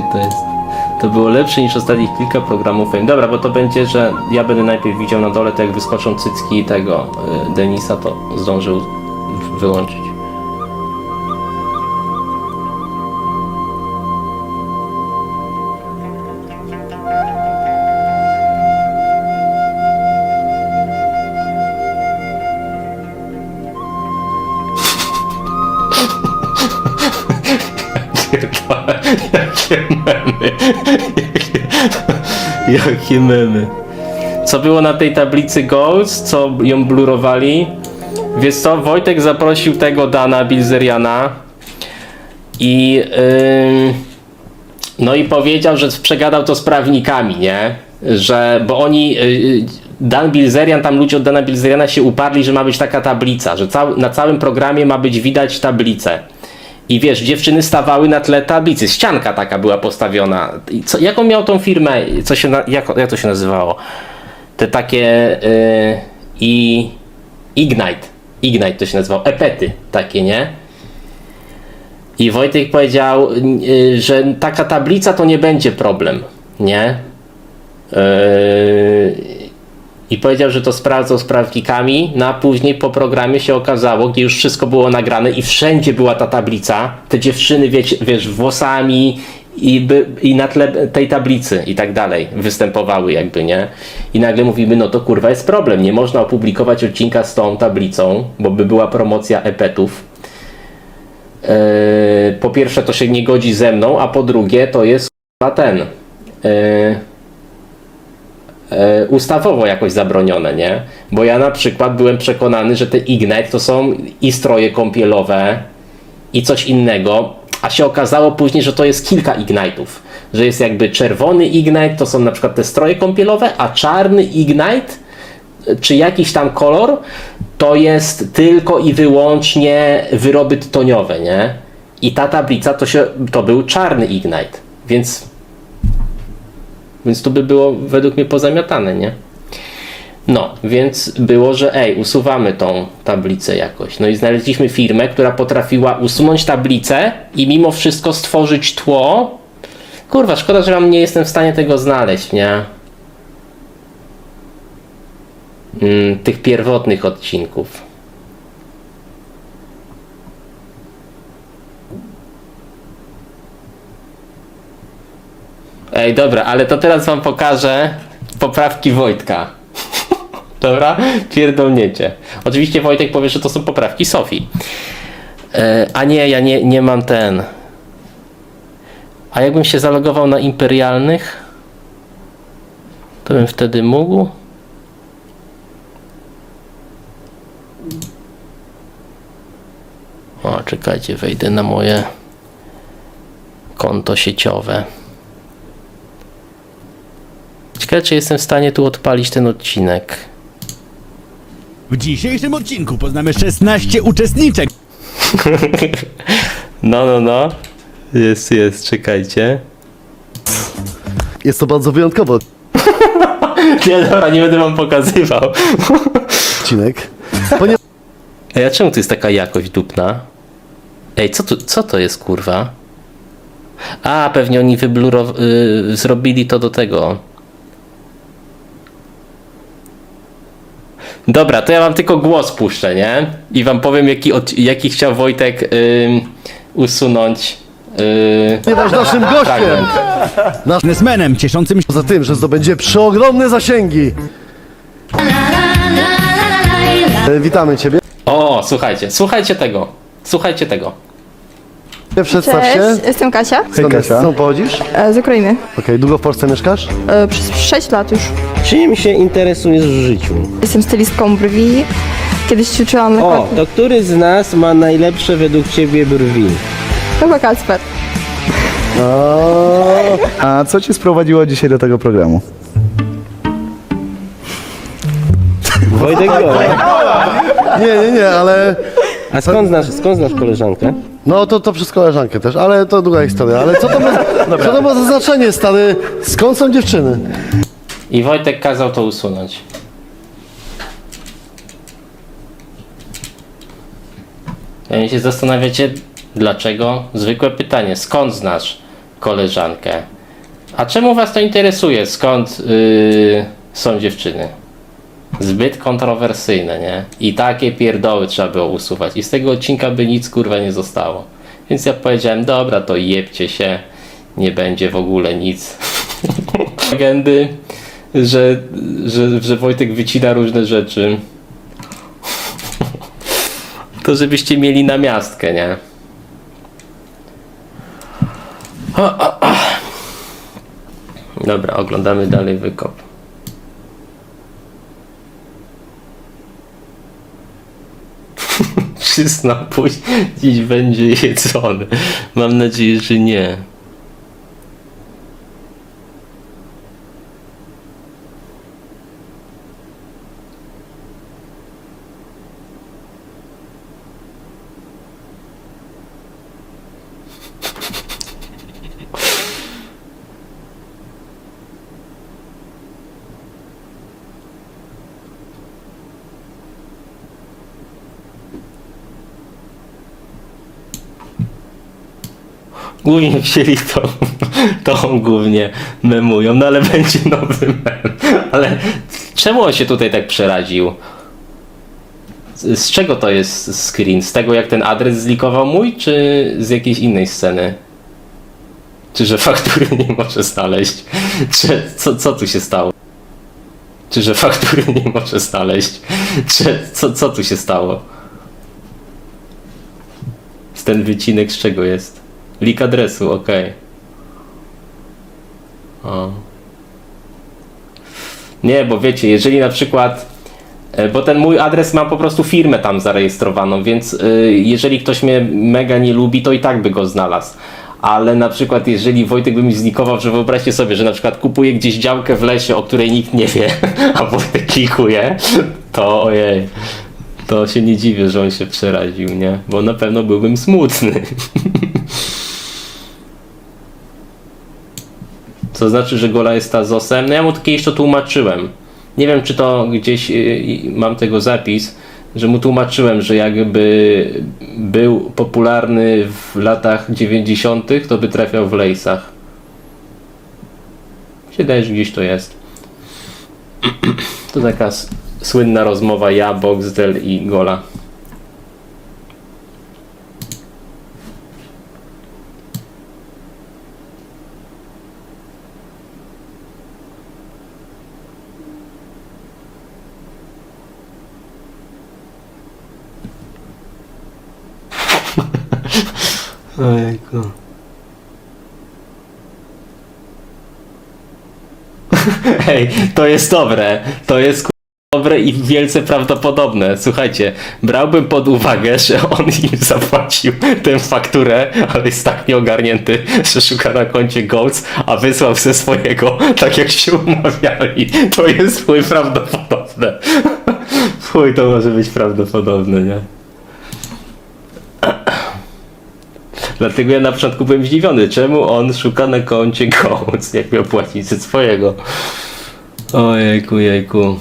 to jest? To było lepsze niż ostatnich kilka programów. Dobra, bo to będzie, że ja będę najpierw widział na dole, to jak wyskoczą cycki tego y, Denisa, to zdążył wyłączyć. Jakie memy. Jakie, jakie memy. Co było na tej tablicy Goals, co ją blurowali? Wiesz co, Wojtek zaprosił tego Dana Bilzeriana i ym, no i powiedział, że przegadał to z prawnikami, nie? Że, bo oni, y, Dan Bilzerian, tam ludzie od Dana Bilzeriana się uparli, że ma być taka tablica, że cał, na całym programie ma być widać tablicę. I wiesz, dziewczyny stawały na tle tablicy, ścianka taka była postawiona. I co, jaką miał tą firmę, co się, na, jak, jak to się nazywało? Te takie y, i Ignite, Ignite to się nazywało, epety takie, nie? I Wojtek powiedział, y, że taka tablica to nie będzie problem, nie? Yy, I powiedział, że to sprawdzał z prawnikami, no a później po programie się okazało, gdzie już wszystko było nagrane i wszędzie była ta tablica, te dziewczyny, wiesz, wiesz włosami i, by, i na tle tej tablicy i tak dalej występowały jakby, nie? I nagle mówimy, no to kurwa jest problem, nie można opublikować odcinka z tą tablicą, bo by była promocja epetów. Yy, po pierwsze to się nie godzi ze mną, a po drugie to jest kurwa, ten... Yy, ustawowo jakoś zabronione, nie? Bo ja na przykład byłem przekonany, że te Ignite to są i stroje kąpielowe i coś innego, a się okazało później, że to jest kilka Ignite'ów. Że jest jakby czerwony Ignite, to są na przykład te stroje kąpielowe, a czarny Ignite, e, czy jakiś tam kolor, to jest tylko i wyłącznie wyroby tytoniowe, nie? I ta tablica to, się, to był czarny Ignite, więc więc to by było według mnie pozamiatane, nie? No, więc było, że ej, usuwamy tą tablicę jakoś. No i znaleźliśmy firmę, która potrafiła usunąć tablicę i mimo wszystko stworzyć tło. Kurwa, szkoda, że wam nie jestem w stanie tego znaleźć, nie? Mm, tych pierwotnych odcinków. Ej, dobra, ale to teraz wam pokażę poprawki Wojtka. dobra? Pierdolniecie. Oczywiście Wojtek powie, że to są poprawki Sofii. E, a nie, ja nie, nie mam ten. A jakbym się zalogował na imperialnych, to bym wtedy mógł. O, czekajcie, wejdę na moje konto sieciowe. Ciekawe, czy jestem w stanie tu odpalić ten odcinek. W dzisiejszym odcinku poznamy 16 uczestniczek. No, no, no. Jest, jest, czekajcie. Jest to bardzo wyjątkowy Nie, dobra, nie będę wam pokazywał. odcinek, ponieważ Ej, a czemu tu jest taka jakość dupna? Ej, co, tu, co to jest, kurwa? A, pewnie oni wyblurow... y, zrobili to do tego. Dobra, to ja wam tylko głos puszczę, nie? I wam powiem, jaki, od, jaki chciał Wojtek ym, usunąć. Yy, naszym gościem. Biznesmenem cieszącym się poza tym, że zdobędzie przeogromne zasięgi. E, Witamy Ciebie. O, słuchajcie, słuchajcie tego. Słuchajcie tego. Przedstaw się. Cześć, jestem Kasia Skąd, skąd pochodzisz? Okej, e, z Ukrainy. długo w Polsce mieszkasz? E, Przez 6 lat już. Czym się interesujesz w życiu? Jestem stylistką brwi. Kiedyś ćwiczyłam na O, to który z nas ma najlepsze według ciebie brwi? Chyba Kacper. A co cię sprowadziło dzisiaj do tego programu? Wojtek Gola. Nie, nie, nie, ale... A skąd znasz, skąd znasz koleżankę? No to, to przez koleżankę też, ale to długa historia. Ale co to ma, co to ma za znaczenie, stary? Skąd są dziewczyny? I Wojtek kazał to usunąć. Ja się zastanawiacie, dlaczego? Zwykłe pytanie. Skąd znasz koleżankę. A czemu was to interesuje? Skąd yy, są dziewczyny? Zbyt kontrowersyjne, nie? I takie pierdoły trzeba było usuwać. I z tego odcinka by nic kurwa nie zostało. Więc ja powiedziałem, dobra, to jebcie się. Nie będzie w ogóle nic. Legendy, że, że, że Wojtek wycina różne rzeczy. To żebyście mieli namiastkę, nie? Dobra, oglądamy dalej wykop. Przysnął dziś będzie jedzony. Mam nadzieję, że nie. Głównie wzięli to, to głównie memują, no ale będzie nowy mem. Ale czemu on się tutaj tak przeraził? Z, czego to jest screen? Z tego jak ten adres zlikował mój, czy z jakiejś innej sceny? Czy że faktury nie może znaleźć? Czy co, co tu się stało? Czy że faktury nie może znaleźć? Czy co, co tu się stało? Ten wycinek z czego jest? Lik adresu, okej. O. Nie, bo wiecie, jeżeli na przykład. e, Bo ten mój adres ma po prostu firmę tam zarejestrowaną, więc y, jeżeli ktoś mnie mega nie lubi, to i tak by go znalazł. Ale na przykład, jeżeli Wojtek by mi znikował, że wyobraźcie sobie, że na przykład kupuje gdzieś działkę w lesie, o której nikt nie wie, a Wojtek klikuje, to ojej. To się nie dziwię, że on się przeraził, nie? Bo na pewno byłbym smutny. Co znaczy, że Gola jest Tazosem? No ja mu to kiedyś to tłumaczyłem. Nie wiem, czy to gdzieś y, y, mam tego zapis, że mu tłumaczyłem, że jakby był popularny w latach 90., to by trafiał w lejsach. Wydaje, że gdzieś to jest. To taka słynna rozmowa ja, Boxdel i Gola. Ojejku. Hej, to jest dobre. To jest ku- dobre i wielce prawdopodobne. Słuchajcie, brałbym pod uwagę, że on im zapłacił tę fakturę, ale jest tak nieogarnięty, że szuka na koncie Golds, a wysłał ze swojego, tak jak się umawiali. To jest chuj prawdopodobne. Chuj, to może być prawdopodobne, nie? Dlatego ja na początku byłem zdziwiony, czemu on szuka na koncie Golds, jak miał płacić ze swojego. Ojejku, jejku.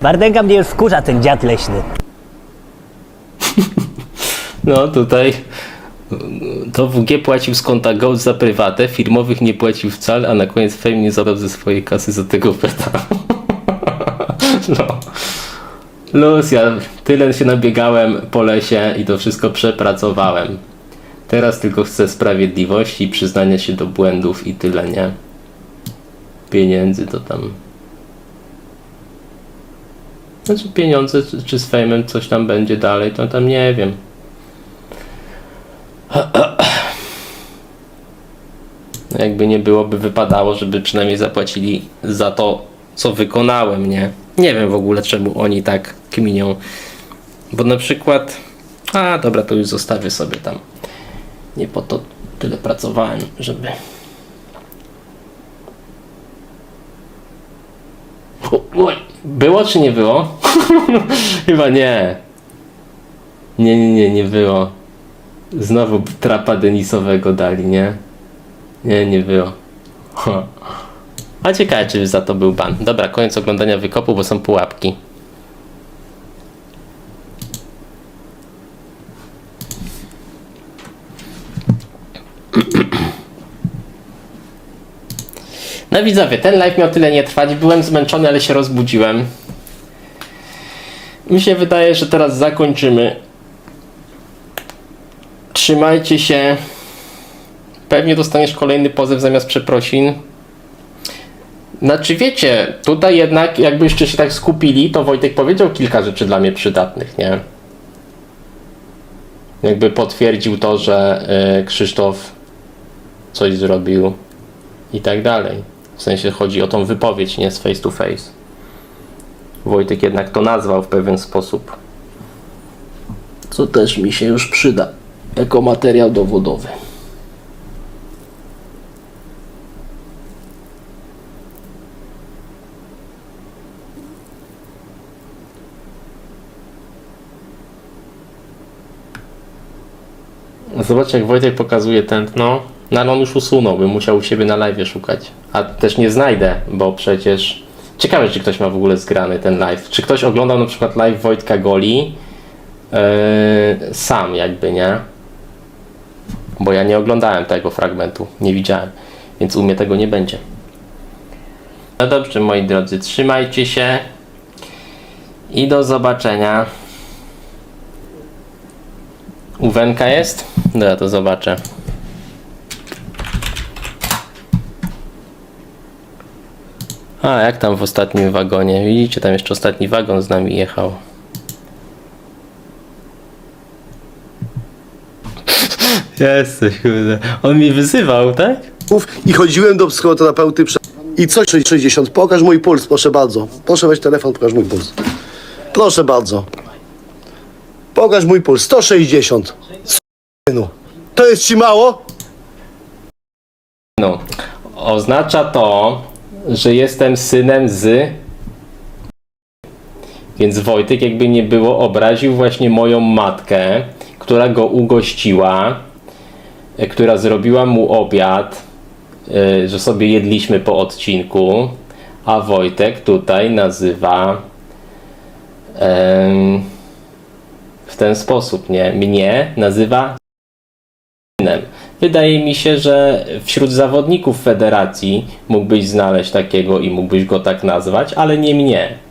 Wardęga mnie już wkurza ten dziad leśny. No tutaj to WG płacił z konta Gold za prywatę, firmowych nie płacił wcale, a na koniec Fame nie zabrał ze swojej kasy za tego peta. No. Luz, ja tyle się nabiegałem po lesie i to wszystko przepracowałem. Teraz tylko chcę sprawiedliwości przyznania się do błędów i tyle, nie? Pieniędzy to tam. Znaczy pieniądze, czy, czy z fejmem coś tam będzie dalej, to tam nie wiem. Jakby nie byłoby wypadało, żeby przynajmniej zapłacili za to, co wykonałem, nie? Nie wiem w ogóle, czemu oni tak kminią. Bo na przykład. A, dobra, to już zostawię sobie tam. Nie po to tyle pracowałem, żeby. O, oj, Było czy nie było? Chyba nie. Nie, nie, nie, nie było. Znowu trapa Denisowego dali, nie? Nie, nie było. A ciekawe, czy za to był ban. Dobra, koniec oglądania wykopu, bo są pułapki. No widzowie, ten live miał tyle nie trwać. Byłem zmęczony, ale się rozbudziłem. Mi się wydaje, że teraz zakończymy. Trzymajcie się. Pewnie dostaniesz kolejny pozew zamiast przeprosin. Znaczy wiecie, tutaj jednak jakbyście się tak skupili, to Wojtek powiedział kilka rzeczy dla mnie przydatnych, nie? Jakby potwierdził to, że y, Krzysztof coś zrobił i tak dalej. W sensie chodzi o tą wypowiedź, nie z face to face. Wojtek jednak to nazwał w pewien sposób. Co też mi się już przyda jako materiał dowodowy. Zobacz jak Wojtek pokazuje tętno. No ale on już usunął, bym musiał u siebie na live szukać. A też nie znajdę, bo przecież... Ciekawe, czy ktoś ma w ogóle zgrany ten live. Czy ktoś oglądał na przykład live Wojtka Goli yy, sam jakby, nie? Bo ja nie oglądałem tego fragmentu, nie widziałem, więc u mnie tego nie będzie. No dobrze, moi drodzy, trzymajcie się i do zobaczenia. Uwenka jest? Dobra, to zobaczę. A, jak tam w ostatnim wagonie? Widzicie, tam jeszcze ostatni wagon z nami jechał. Jesteś, kurde. On mi wyzywał, tak? I chodziłem do psychoterapeuty prze... i coś 60. Pokaż mój puls, proszę bardzo. Proszę weź telefon, pokaż mój puls. Proszę bardzo. Pokaż mój puls. 160. Synu. To jest ci mało? No. Oznacza to, że jestem synem z. Więc Wojtek, jakby nie było, obraził właśnie moją matkę, która go ugościła, e, która zrobiła mu obiad, e, że sobie jedliśmy po odcinku, a Wojtek tutaj nazywa em, w ten sposób, nie? Mnie nazywa. Wydaje mi się, że wśród zawodników federacji mógłbyś znaleźć takiego i mógłbyś go tak nazwać, ale nie mnie.